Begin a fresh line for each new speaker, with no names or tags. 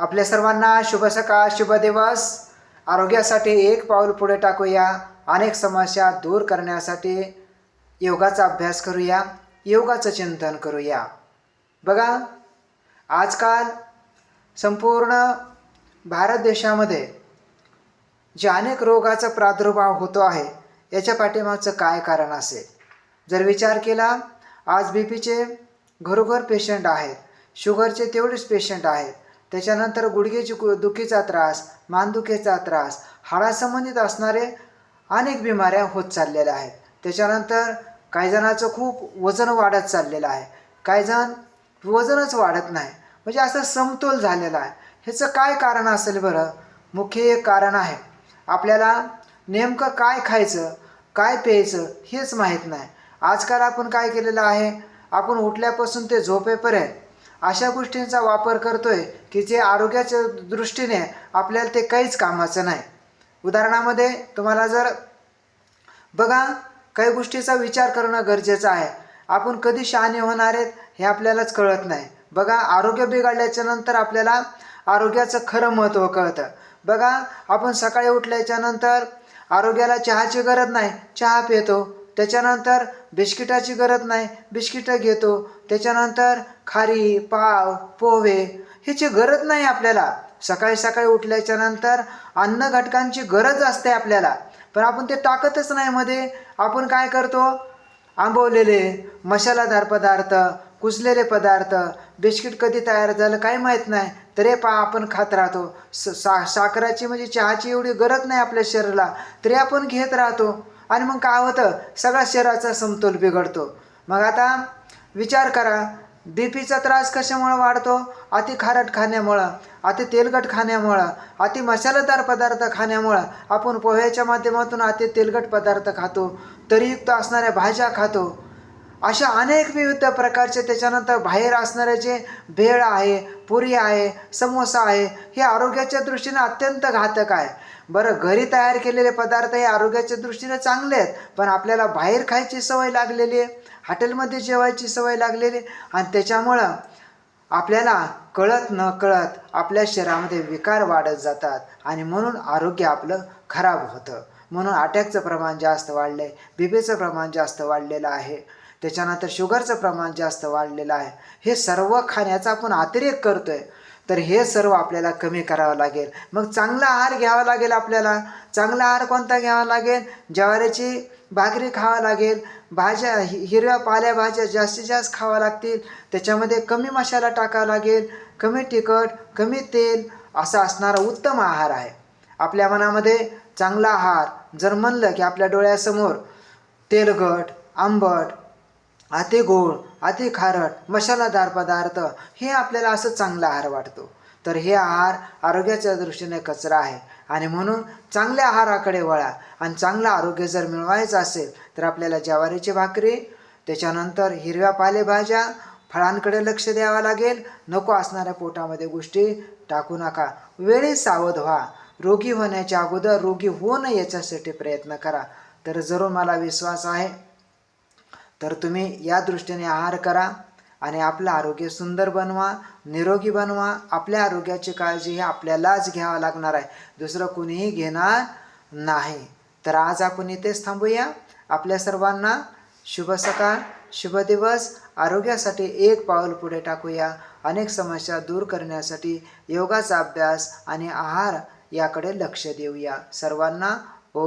आपल्या सर्वांना शुभ सकाळ शुभ दिवस. आरोग्यासाठी एक पाऊल पुढे टाकूया. अनेक समस्या दूर करण्यासाठी योगाचा अभ्यास करूया. योगाचं चिंतन करूया. बघा आजकाल संपूर्ण भारत देशामध्ये जे अनेक रोगाचा प्रादुर्भाव होतो आहे याच्या पाठीमागचं काय कारण असेल? जर विचार केला आज बी पीचे घरोघर पेशंट आहेत शुगरचे तेवढेच पेशंट आहेत त्याच्यानंतर गुडघेची दुखीचा त्रास मानदुखीचा त्रास हाडासंबंधित असणारे अनेक बिमाऱ्या होत चाललेल्या आहेत. त्याच्यानंतर काही जणांचं खूप वजन वाढत चाललेलं आहे. काही जण वजनच वाढत नाही. म्हणजे असं समतोल झालेला आहे. ह्याचं काय कारण असेल बरं? मुख्य एक कारण आहे. आपल्याला नेमकं काय खायचं काय प्यायचं हेच माहीत नाही. आजकाल आपण काय केलेलं आहे? आपण उठल्यापासून ते झोपेपर्यंत अशा गोष्टींचा वापर करतोय की जे आरोग्याच्या दृष्टीने आपल्याला ते काहीच कामाचं नाही. उदाहरणामध्ये तुम्हाला जर बघा काही गोष्टीचा विचार करणं गरजेचं आहे. आपण कधी शहाणे होणार आहेत हे आपल्यालाच कळत नाही. बघा आरोग्य बिघडल्याच्या नंतर आपल्याला आरोग्याचं खरं महत्त्व कळतं. बघा आपण सकाळी उठल्याच्या नंतर आरोग्याला चहाची गरज नाही चहा पितो. त्याच्यानंतर बिस्किटाची गरज नाही बिस्किटं घेतो. त्याच्यानंतर खारी पाव पोहे ह्याची गरज नाही आपल्याला. सकाळी सकाळी उठल्याच्या नंतर अन्न घटकांची गरज असते आपल्याला. पण आपण ते टाकतच नाही मध्ये. आपण काय करतो? आंबवलेले मसालादार पदार्थ कुजलेले पदार्थ बिस्किट कधी तयार झालं काही माहीत नाही तरी पा आपण खात राहतो. स सा साखराची म्हणजे चहाची एवढी गरज नाही आपल्या शरीराला तरी आपण घेत राहतो. आणि मग काय होतं? सगळ्या शरीराचा समतोल बिघडतो. मग आता विचार करा बी पीचा त्रास कशामुळं वाढतो? अति खारट खाण्यामुळं अति तेलकट खाण्यामुळं अति मसालेदार पदार्थ खाण्यामुळं. आपण पोह्याच्या माध्यमातून अति तेलकट पदार्थ खातो तरीयुक्त असणाऱ्या भाज्या खातो. अशा अनेक विविध प्रकारचे त्याच्यानंतर बाहेर असणारे जे भेळ आहे पुरी आहे समोसा आहे हे आरोग्याच्या दृष्टीने अत्यंत घातक आहे. बरं घरी तयार केलेले पदार्थ हे आरोग्याच्या दृष्टीने चांगले आहेत पण आपल्याला बाहेर खायची सवय लागलेली आहे हॉटेलमध्ये जेवायची सवय लागलेली आहे आणि त्याच्यामुळं आपल्याला कळत न कळत आपल्या शरीरामध्ये विकार वाढत जातात आणि म्हणून आरोग्य आपलं खराब होतं. म्हणून अटॅकचं प्रमाण जास्त वाढलं आहे बीबीचं प्रमाण जास्त वाढलेलं आहे त्याच्यानंतर शुगरचं प्रमाण जास्त वाढलेलं आहे. हे सर्व खाण्याचा आपण अतिरेक करतो आहे तर हे सर्व आपल्याला कमी करावं लागेल. मग चांगला आहार घ्यावा लागेल आपल्याला. चांगला आहार कोणता घ्यावा लागेल? ज्वारीची भाकरी खावा लागेल. भाज्या हि हिरव्या पालेभाज्या जास्तीत जास्त खावा लागतील. त्याच्यामध्ये कमी मसाला टाकावा लागेल. कमी तिखट कमी तेल असा असणारा उत्तम आहार आहे. आपल्या मनामध्ये चांगला आहार जर म्हणलं की आपल्या डोळ्यासमोर तेलकट आंबट अति गोड अति खारट मसालादार पदार्थ हे आपल्याला असं चांगला आहार वाटतो. तर हे आहार आरोग्याच्या दृष्टीने कचरा आहे. आणि म्हणून चांगल्या आहाराकडे वळा. आणि चांगलं आरोग्य जर मिळवायचं असेल तर आपल्याला ज्वारीची भाकरी त्याच्यानंतर हिरव्या पालेभाज्या फळांकडे लक्ष द्यावं लागेल. नको असणाऱ्या पोटामध्ये गोष्टी टाकू नका. वेळी सावध व्हा. रोगी होण्याच्या अगोदर रोगी होऊ नये याच्यासाठी प्रयत्न करा. तर जरूर मला विश्वास आहे. तर तुम्ही या दृष्टीने आहार करा आणि आपलं आरोग्य सुंदर बनवा निरोगी बनवा. आपल्या आरोग्याची काळजी ही आपल्यालाच घ्यावं लागणार आहे. दुसरं कुणीही घेणार नाही. तर आज आपण इथेच थांबूया. आपल्या सर्वांना शुभ सकाळ शुभ दिवस. आरोग्यासाठी एक पाऊल पुढे टाकूया. अनेक समस्या दूर करण्यासाठी योगाचा अभ्यास आणि आहार याकडे लक्ष देऊया. सर्वांना ओ